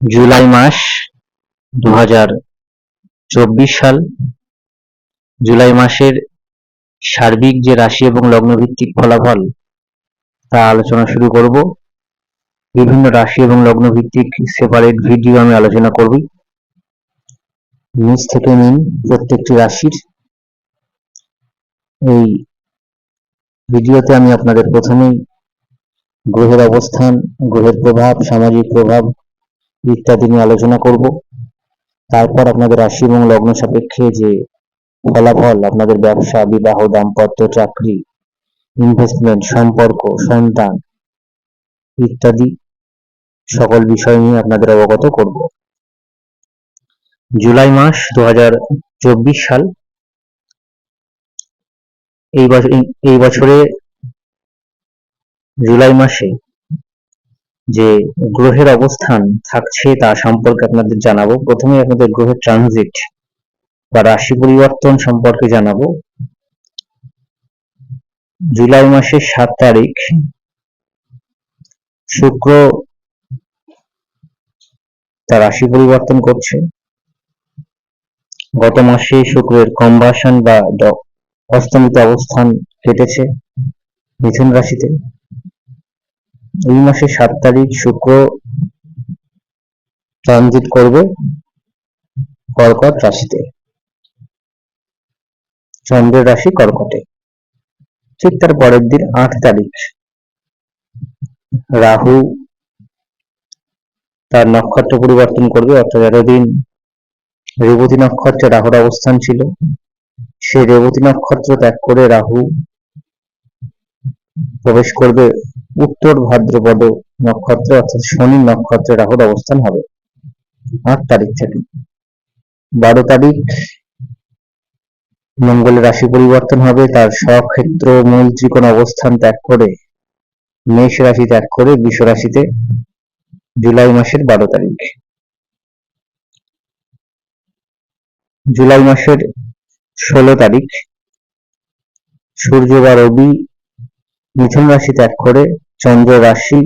জুলাই মাস দু হাজার চব্বিশ সাল। জুলাই মাসের সার্বিক যে রাশি এবং লগ্ন ভিত্তিক ফলাফল, তা আলোচনা শুরু করব। বিভিন্ন রাশি এবং লগ্ন ভিত্তিক সেপারেট ভিডিও আমি আলোচনা করব। নিচ থেকে নিন প্রত্যেকটি রাশির। এই ভিডিওতে আমি আপনাদের প্রথমেই গ্রহের অবস্থান, গ্রহের প্রভাব, সামাজিক প্রভাব ইত্যাদি নিয়ে আলোচনা করব। তারপর আপনাদের রাশি এবং লগ্ন সাপেক্ষে যে ফলাফল, আপনাদের ব্যবসা, বিবাহ, দাম্পত্য, চাকরি ইনভেস্টমেন্ট সম্পর্ক, সন্তান ইত্যাদি সকল বিষয় নিয়ে আপনাদের অবগত করব। জুলাই মাস দু হাজার চব্বিশ সাল। এই বছর এই বছরে জুলাই মাসে যে গ্রহের অবস্থান থাকছে তা সম্পর্কে আপনাদের জানাব। প্রথমে আপনাদের গ্রহের ট্রানজিট বা রাশি পরিবর্তন সম্পর্কে জানাব। জুলাই মাসের সাত তারিখ, শুক্র তার রাশি পরিবর্তন করছে। গত মাসে শুক্রের কম্বাসন বা অস্তমিত অবস্থান কেটেছে মিথুন রাশিতে। এই মাসের সাত তারিখ শুক্র ট্রানজিট করবে কর্কট রাশিতে। চন্দ্রের রাশি কর্কটে। ঠিক তার পরের দিন আট তারিখ। রাহু তার নক্ষত্র পরিবর্তন করবে, অর্থাৎ এতদিন রেবতী নক্ষত্রে রাহুর অবস্থান ছিল। সেই রেবতী নক্ষত্র ত্যাগ করে রাহু প্রবেশ করবে উত্তর ভাদ্রপদ নক্ষত্রে অর্থাৎ শনি নক্ষত্রে রাহুর অবস্থান হবে। আট তারিখ থেকে। বারো তারিখ মঙ্গলের রাশি পরিবর্তন হবে। তার স্বক্ষেত্র মূল ত্রিকোণ অবস্থান ত্যাগ করে, মেষ রাশি ত্যাগ করে বৃষ রাশিতে জুলাই মাসের বারো তারিখ। জুলাই মাসের ষোলো তারিখ। সূর্য বা রবি মিথুন রাশি ত্যাগ করে চন্দ্র রাশি,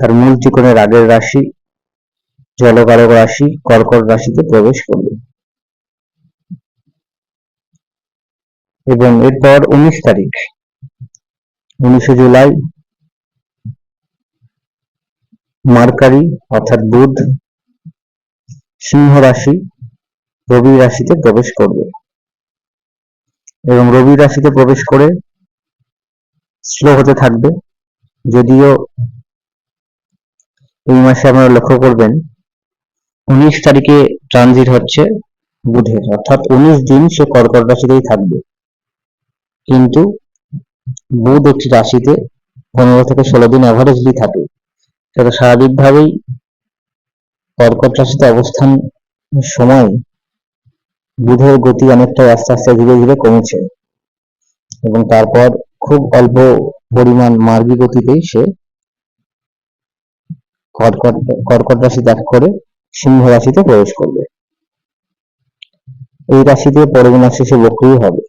তার মূল ত্রিকোণের আগের রাশি, জলকারক রাশি, কর্কট রাশিতে প্রবেশ করবে। এবং এরপর উনিশ তারিখ, উনিশে জুলাই, মার্কারি, অর্থাৎ বুধ, সিংহ রাশি, রবি রাশিতে প্রবেশ করবে। এবং রবি রাশিতে প্রবেশ করে স্লো হতে থাকবে। যদিও এই মাসে আপনারা লক্ষ্য করবেন, উনিশ তারিখে ট্রানজিট হচ্ছে বুধের, অর্থাৎ উনিশ দিন সে কর্কট রাশিতেই থাকবে। কিন্তু বুধ একটি রাশিতে পনেরো থেকে ষোলো দিন অ্যাভারেজলি থাকে সেটা স্বাভাবিকভাবেই কর্কট রাশিতে অবস্থান সময় বুধের গতি অনেকটাই আস্তে আস্তে ধীরে ধীরে কমেছে। এবং তারপর খুব অল্প পরিমাণ মার্গী গতিতেই সে কর্কট রাশি ত্যাগ করে সিংহ রাশিতে প্রবেশ করবে। এই রাশিতে পরবর্তী মাস শেষে বক্রী হবে।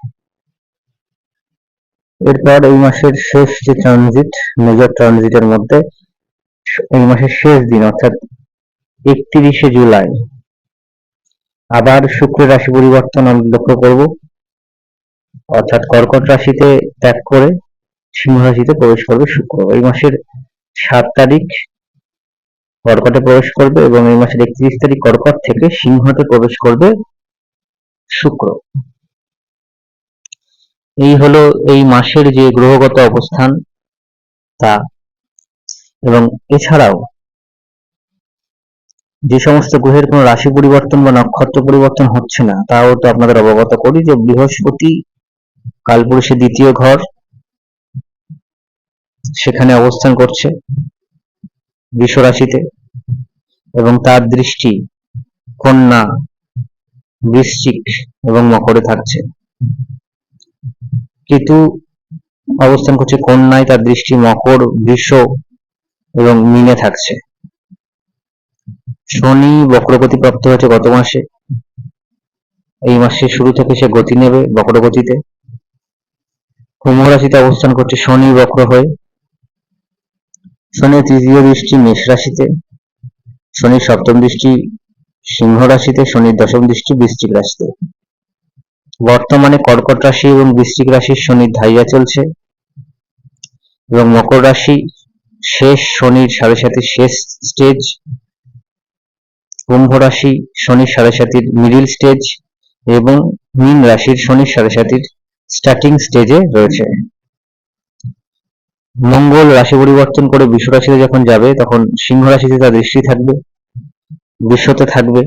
এরপর এই মাসের শেষ যে ট্রানজিট মেজর ট্রানজিটের মধ্যে এই মাসের শেষ দিন, অর্থাৎ একত্রিশে জুলাই, আবার শুক্র রাশি পরিবর্তন আমরা লক্ষ্য করব। অর্থাৎ কর্কট রাশিতে ত্যাগ করে সিংহ রাশিতে প্রবেশ করবে শুক্র। এই মাসের সাত তারিখ কর্কটে প্রবেশ করবে এবং এই মাসের একত্রিশ তারিখ কর্কট থেকে সিংহতে প্রবেশ করবে শুক্র। এই হলো এই মাসের যে গ্রহগত অবস্থান, তা। এবং এছাড়াও যে সমস্ত গ্রহের কোনো রাশি পরিবর্তন বা নক্ষত্র পরিবর্তন হচ্ছে না, তাও তো আপনাদের অবগত করি যে বৃহস্পতি কালপুরুষের দ্বিতীয় ঘর সেখানে অবস্থান করছে রাশিতে এবং তার দৃষ্টি কন্যা বৃশ্চিক এবং মকরে থাকছে। কেতু অবস্থান করছে কন্যায়, তার দৃষ্টি মকর, বৃষ এবং মিনে থাকছে। শনি বক্রগতি প্রাপ্ত হয়েছে গত মাসে। এই মাসের শুরু থেকে সে গতি নেবে বক্রগতিতে। কুম্ভ রাশিতে অবস্থান করছে শনি বক্র হয়ে। শনির তৃতীয় দৃষ্টি মেষ রাশিতে। শনির সপ্তম দৃষ্টি সিংহ রাশিতে শনির দশম দৃষ্টি বৃশ্চিক রাশিতে। বর্তমানে কর্কট রাশি এবং বৃশ্চিক রাশির শনির ধাইয়া চলছে এবং মকর রাশি শেষ শনির সাড়ে সাথে শেষ স্টেজ। কুম্ভ রাশি শনির সাড়ে সাতির মিডিল স্টেজ এবং মীন রাশির শনির সাড়ে সাতির স্টার্টিং স্টেজে রয়েছে। মঙ্গল রাশি পরিবর্তন করে বিশ্ব রাশিতে যখন যাবে, তখন সিংহ রাশিতে তার দৃষ্টি থাকবে বিশ্বতে থাকবে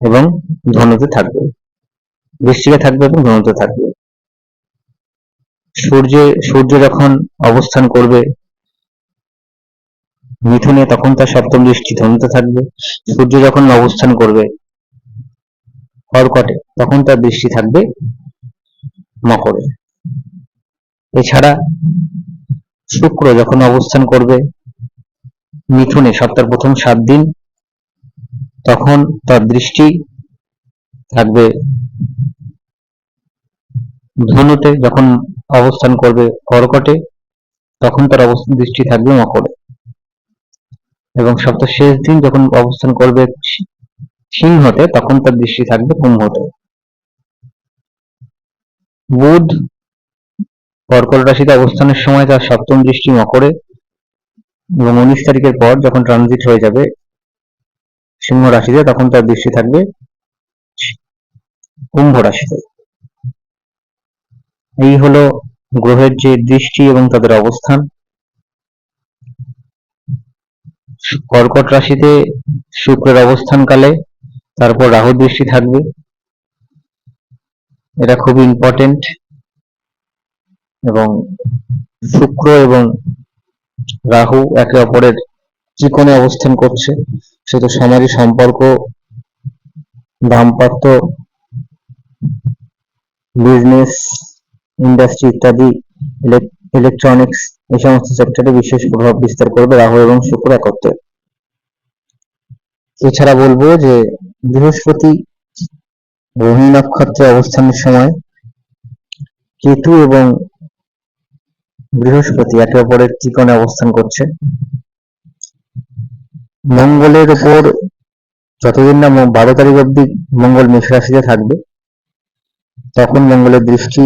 এবং ধনুতে থাকবে। বৃষ্টিকে থাকবে এবং ধনুতে থাকবে। সূর্য সূর্য যখন অবস্থান করবে, মিথুনে তখন তার সপ্তম দৃষ্টি ধনুতে থাকবে। সূর্য যখন অবস্থান করবে, কর্কটে তখন তার দৃষ্টি থাকবে মকরে এছাড়া শুক্র যখন অবস্থান করবে মিথুনে সপ্তাহের প্রথম সাত দিন, তখন তার দৃষ্টি থাকবে ধনুতে, যখন অবস্থান করবে কর্কটে, তখন তার অবস্থান দৃষ্টি থাকবে মকরে। এবং সপ্তাহ শেষ দিন যখন অবস্থান করবে সিংহতে, তখন তার দৃষ্টি থাকবে কুম্ভতে। বুধ কর্কট রাশিতে অবস্থানের সময় তার সপ্তম দৃষ্টি মকরে এবং উনিশ তারিখের পর যখন ট্রানজিট হয়ে যাবে সিংহ রাশিতে, তখন তার দৃষ্টি থাকবে কুম্ভ রাশিতে। এই হলো গ্রহের যে দৃষ্টি এবং তাদের অবস্থান। কর্কট রাশিতে শুক্রের অবস্থানকালে তারপর রাহু দৃষ্টি থাকবে। এটা খুব ইম্পর্টেন্ট এবং শুক্র এবং রাহু একে অপরের ত্রিকোণে অবস্থান করছে। সেটা সমাজে সম্পর্ক, দাম্পত্য বিজনেস ইন্ডাস্ট্রি ইত্যাদি ইলেকট্রনিক্স এই সমস্ত সেক্টরে বিশেষ প্রভাব বিস্তার করবে রাহু এবং শুক্র একত্রে। এছাড়া বলব যে বৃহস্পতি রোহিণী নক্ষত্রে অবস্থানের সময় কেতু এবং বৃহস্পতি একে অপরের ত্রিকোণে অবস্থান করছে। মঙ্গলের উপর যতদিন না বারো তারিখ অব্দি মঙ্গল মেষ রাশিতে থাকবে, তখন মঙ্গলের দৃষ্টি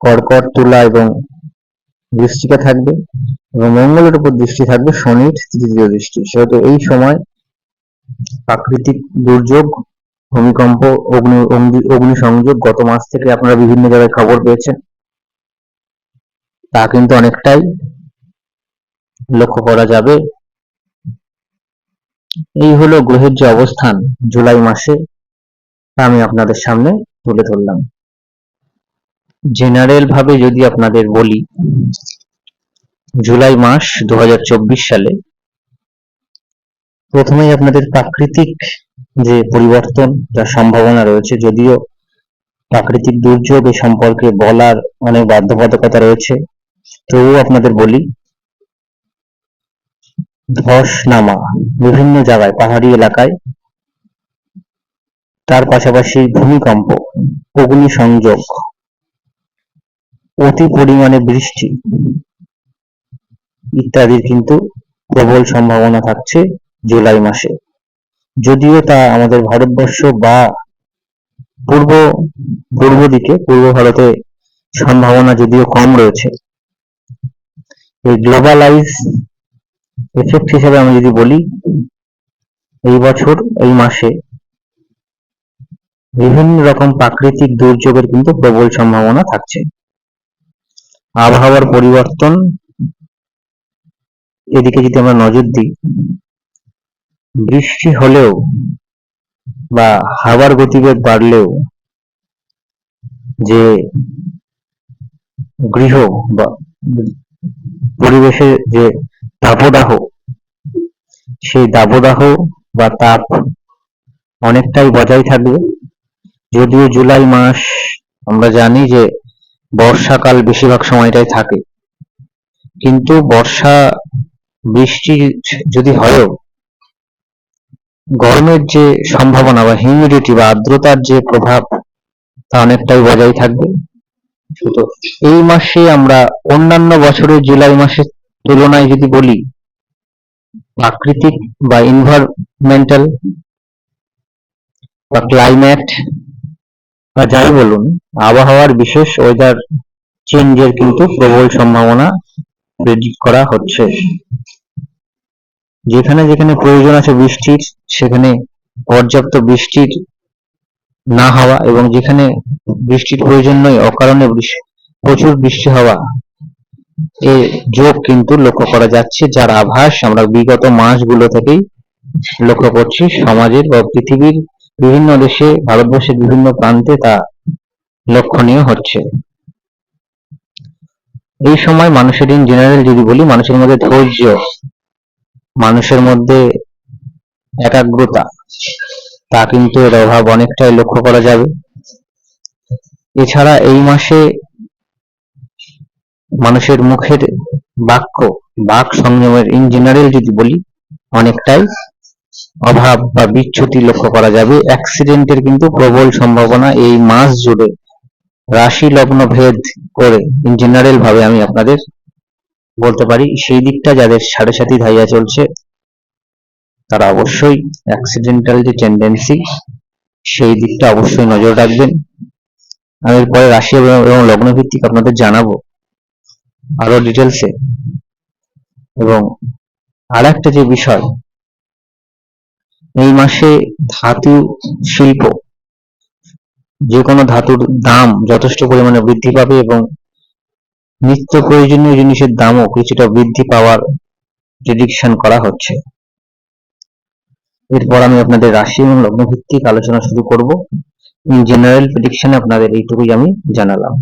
কর্কট, তুলা এবং বৃষ্টিকা থাকবে এবং মঙ্গলের উপর দৃষ্টি থাকবে শনির তৃতীয় দৃষ্টি। সেহেতু এই সময় প্রাকৃতিক দুর্যোগ ভূমিকম্প, অগ্নি অগ্নি সংযোগ গত মাস থেকে আপনারা বিভিন্ন জায়গায় খবর পেয়েছেন। তা কিন্তু অনেকটাই লক্ষ্য করা যাবে। এই হলো গ্রহের যে অবস্থান জুলাই মাসে, তা আমি আপনাদের সামনে তুলে ধরলাম। জেনারেল ভাবে যদি আপনাদের বলি, জুলাই মাস দু হাজার চব্বিশ সালে প্রথমেই আপনাদের প্রাকৃতিক যে পরিবর্তন যার সম্ভাবনা রয়েছে, যদিও প্রাকৃতিক দুর্যোগ এ সম্পর্কে বলার অনেক বাধ্যবাধকতা রয়েছে। তবুও আপনাদের বলি ধস নামা বিভিন্ন জায়গায়, পাহাড়ি এলাকায়, তার পাশাপাশি ভূমিকম্প অগ্নি সংযোগ অতি পরিমাণে বৃষ্টি ইত্যাদির কিন্তু প্রবল সম্ভাবনা থাকছে জুলাই মাসে। যদিও তা আমাদের ভারতবর্ষ বা পূর্ব পূর্ব দিকে, পূর্ব ভারতে সম্ভাবনা যদিও কম রয়েছে। এই গ্লোবালাইজ এফেক্ট হিসেবে আমি যদি বলি, এই বছর, এই মাসে বিভিন্ন রকম প্রাকৃতিক দুর্যোগের কিন্তু প্রবল সম্ভাবনা থাকছে। আবহাওয়ার পরিবর্তন, এদিকে যদি আমরা নজর দিই বৃষ্টি হলেও বা হাওয়ার গতিবেগ বাড়লেও যে গৃহ বা পরিবেশের যে দাবদাহ, সেই দাবদাহ বা তাপ অনেকটাই বজায় থাকবে। যদিও জুলাই মাস, আমরা জানি যে বর্ষাকাল বেশিরভাগ সময়টাই থাকে। কিন্তু বর্ষা, বৃষ্টি যদি হয়ও গরমের যে সম্ভাবনা বা হিউমিডিটি বা আর্দ্রতার যে প্রভাব, তা অনেকটাই বজায় থাকবে। এই মাসে আমরা অন্যান্য বছরের জুলাই মাসের তুলনায় যদি বলি, প্রাকৃতিক বা ইনভারমেন্টাল বা ক্লাইমেট বা যাই বলুন, আবহাওয়ার বিশেষ ওয়েদার চেঞ্জের কিন্তু প্রবল সম্ভাবনা প্রেডিক্ট করা হচ্ছে। যেখানে যেখানে প্রয়োজন আছে বৃষ্টির, সেখানে পর্যাপ্ত বৃষ্টির না হওয়া এবং যেখানে বৃষ্টির প্রয়োজন নয়, অকারণে প্রচুর বৃষ্টি হওয়া এর যোগ কিন্তু লক্ষ্য করা যাচ্ছে, যার আভাস আমরা বিগত মাসগুলো থেকেই লক্ষ্য করছি। সমাজের বা পৃথিবীর বিভিন্ন দেশে, ভারতবর্ষের বিভিন্ন প্রান্তে তা লক্ষণীয় হচ্ছে। এই সময় মানুষের ইন জেনারেল যদি বলি, মানুষের মধ্যে ধৈর্য মানুষের মধ্যে একাগ্রতা, তা কিন্তু এর অভাব অনেকটাই লক্ষ্য করা যাবে। এছাড়া এই মাসে মানুষের মুখের বাক্য, বাক সংযমের ইন জেনারেল যদি বলি, অনেকটাই অভাব বা বিচ্যুতি লক্ষ্য করা যাবে। অ্যাক্সিডেন্টের কিন্তু প্রবল সম্ভাবনা এই মাস জুড়ে। রাশি লগ্ন ভেদ করে ইন জেনারেল ভাবে আমি আপনাদের বলতে পারি, সেই দিকটা যাদের সাড়ে সাথী ধাইয়া চলছে, তারা অবশ্যই অ্যাক্সিডেন্টাল যে টেন্ডেন্সি সেই দিকটা অবশ্যই নজর রাখবেন। আমি এরপরে রাশি এবং এবং লগ্ন ভিত্তিক আপনাদের জানাব আরও ডিটেলসে এবং আর একটা যে বিষয়, এই মাসে ধাতু শিল্প, যে কোনো ধাতুর দাম যথেষ্ট পরিমাণে বৃদ্ধি পাবে এবং নিত্য প্রয়োজনীয় জিনিসের দামও কিছুটা বৃদ্ধি পাওয়ার প্রেডিকশন করা হচ্ছে। এরপর আমি আপনাদের রাশি এবং লগ্ন ভিত্তিক আলোচনা শুরু করব। ইন জেনারেল প্রেডিকশনে আপনাদের এইটুকুই আমি জানালাম।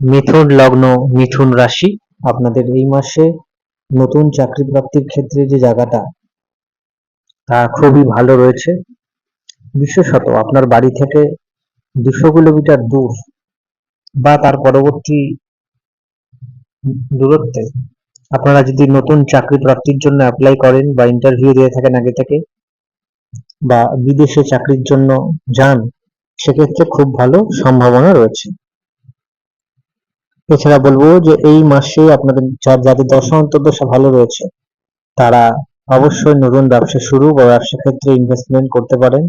মিথুন লগ্ন, মিথুন রাশি, আপনাদের এই মাসে নতুন চাকরি প্রাপ্তির ক্ষেত্রে যে জায়গাটা, তা খুবই ভালো রয়েছে। বিশেষত আপনার বাড়ি থেকে দুশো কিলোমিটার দূর বা তার পরবর্তী দূরত্বে। আপনারা যদি নতুন চাকরি প্রাপ্তির জন্য অ্যাপ্লাই করেন বা ইন্টারভিউ দিয়ে থাকেন আগে থেকে, বা বিদেশে চাকরির জন্য যান, সেক্ষেত্রে খুব ভালো সম্ভাবনা রয়েছে। এছাড়া বলব যে এই মাসে আপনাদের যাদের দশা অন্তর্দশা ভালো রয়েছে, তারা অবশ্যই নতুন ব্যবসা শুরু বা ব্যবসা ক্ষেত্রে ইনভেস্টমেন্ট করতে পারেন।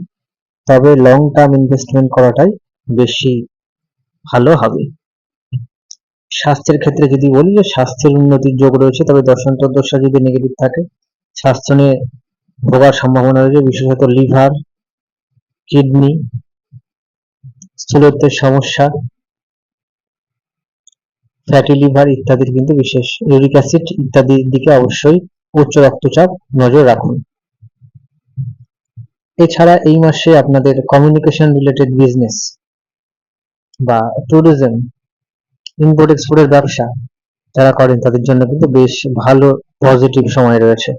তবে লং টার্ম ইনভেস্টমেন্ট করাটাই বেশি ভালো হবে। স্বাস্থ্যের ক্ষেত্রে যদি বলি যে স্বাস্থ্যের উন্নতির যোগ রয়েছে, তবে দশান্তর দশা যদি নেগেটিভ থাকে, স্বাস্থ্য নিয়ে ভোগার সম্ভাবনা রয়েছে, বিশেষত লিভার, কিডনি, স্থূলত্বের সমস্যা ফ্যাটি লিভার ইত্যাদির কিন্তু বিশেষ ইউরিক অ্যাসিড ইত্যাদির দিকে অবশ্যই উচ্চ রক্তচাপ নজর রাখুন। এছাড়া এই মাসে আপনাদের কমিউনিকেশন রিলেটেড বিজনেস বা ট্যুরিজম ইম্পোর্ট এক্সপোর্টের ব্যবসা যারা করেন, তাদের জন্য কিন্তু বেশ ভালো পজিটিভ সময় রয়েছে।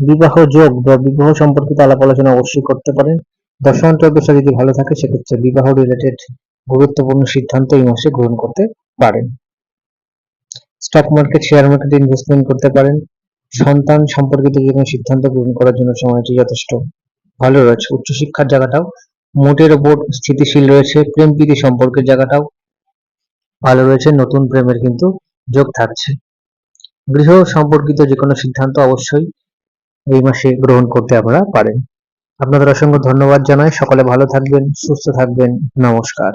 বিবাহ যোগ বা বিবাহ সম্পর্কিত আলাপ আলোচনা অবশ্যই করতে পারেন। দশান্তর দশা যদি ভালো থাকে, সেক্ষেত্রে বিবাহ রিলেটেড গুরুত্বপূর্ণ সিদ্ধান্ত এই মাসে গ্রহণ করতে পারেন। স্টক মার্কেট শেয়ার মার্কেটে ইনভেস্টমেন্ট করতে পারেন। সন্তান সম্পর্কিত যে কোনো সিদ্ধান্ত গ্রহণ করার জন্য সময়টি যথেষ্ট ভালো রয়েছে। উচ্চশিক্ষার জায়গাটাও মোটের ওপর স্থিতিশীল রয়েছে। প্রেম প্রীতি সম্পর্কের জায়গাটাও ভালো রয়েছে, নতুন প্রেমের কিন্তু যোগ থাকছে। গৃহ সম্পর্কিত যে কোনো সিদ্ধান্ত অবশ্যই এই মাসে গ্রহণ করতে আপনারা পারেন। আপনাদের অসংখ্য ধন্যবাদ জানাই। সকলে ভালো থাকবেন, সুস্থ থাকবেন। নমস্কার।